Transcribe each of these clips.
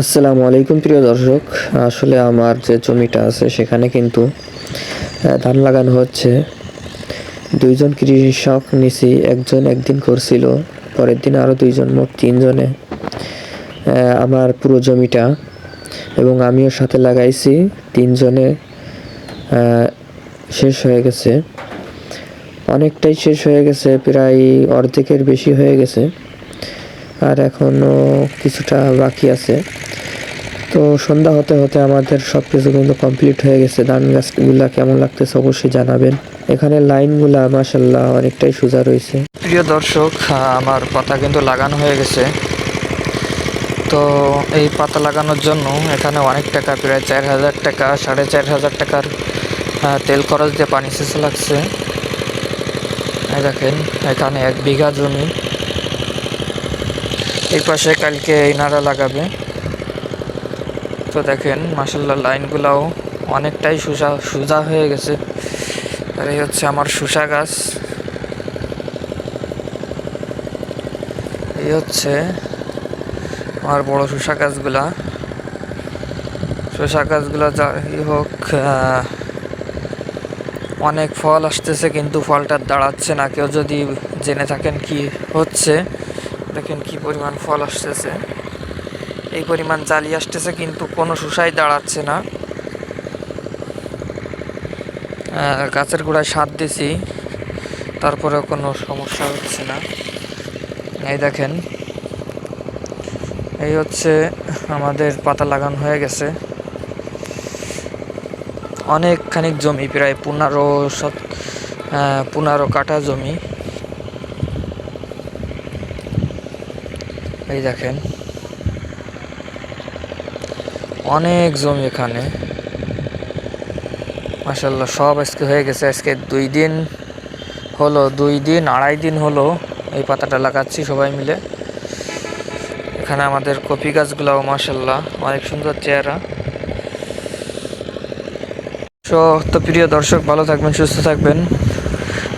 আসসালামু আলাইকুম, প্রিয় দর্শক। আসলে আমার যে জমিটা আছে, সেখানে কিন্তু ধান লাগানো হচ্ছে। দুইজন কৃষক নিছি, একজন একদিন করছিল, পরের দিন আরও দুইজন, মোট তিনজনে। আমার পুরো জমিটা, এবং আমিও সাথে লাগাইছি, তিনজনে শেষ হয়ে গেছে। অনেকটাই শেষ হয়ে গেছে, প্রায় অর্ধেকের বেশি হয়ে গেছে। আর এখনও কিছুটা বাকি আছে। তো সন্ধ্যা হতে হতে আমাদের সব কিছু কিন্তু কমপ্লিট হয়ে গেছে। ধান গাছগুলা কেমন লাগতেছে অবশ্যই জানাবেন। এখানে লাইনগুলা মাসাল্লাহ অনেকটাই সোজা রয়েছে। প্রিয় দর্শক আমার পাতা কিন্তু লাগানো হয়ে গেছে। তো এই পাতা লাগানোর জন্য এখানে অনেক টাকা, প্রায় চার হাজার টাকা, সাড়ে চার হাজার টাকার তেল খরচ দিয়ে পানি সেচে লাগছে। দেখেন, এখানে এক বিঘা জমি। এই পাশে কালকে এই নাড়া লাগাবে। তো দেখেন মাসাল্লাহ লাইনগুলাও অনেকটাই সোজা সোজা হয়ে গেছে। আর এই হচ্ছে আমার শুষা গাছ। এই হচ্ছে আমার বড় শসা গাছগুলা। শসা গাছগুলা যাই হোক অনেক ফল আসতেছে, কিন্তু ফলটা দাঁড়াচ্ছে না। কেউ যদি জেনে থাকেন কি হচ্ছে দেখেন কি পরিমাণ ফল আসতেছে। এই পরিমাণ জালি আসতেছে, কিন্তু কোনো শুষাই দাঁড়াচ্ছে না। গাছের গোড়ায় সার দিছি, তারপরেও কোনো সমস্যা হচ্ছে না। এই দেখেন, এই হচ্ছে আমাদের পাতা লাগানো হয়ে গেছে। অনেকখানি জমি, প্রায় পনেরো শত পনেরো কাঠা জমি। এই দেখেন। অনেক জমি এখানে। মাসাল্লাহ সব আজকে হয়ে গেছে। আজকে দুই দিন হলো, দুই দিন, আড়াই দিন হলো এই পাতাটা লাগাচ্ছি সবাই মিলে। এখানে আমাদের কপি গাছগুলাও মাসাল্লাহ অনেক সুন্দর চেহারা। সো, তো প্রিয় দর্শক, ভালো থাকবেন, সুস্থ থাকবেন।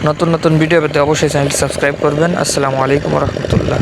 নতুন নতুন ভিডিও পেতে অবশ্যই চ্যানেলটি সাবস্ক্রাইব করবেন। আসসালামু আলাইকুম রহমতুল্লাহ।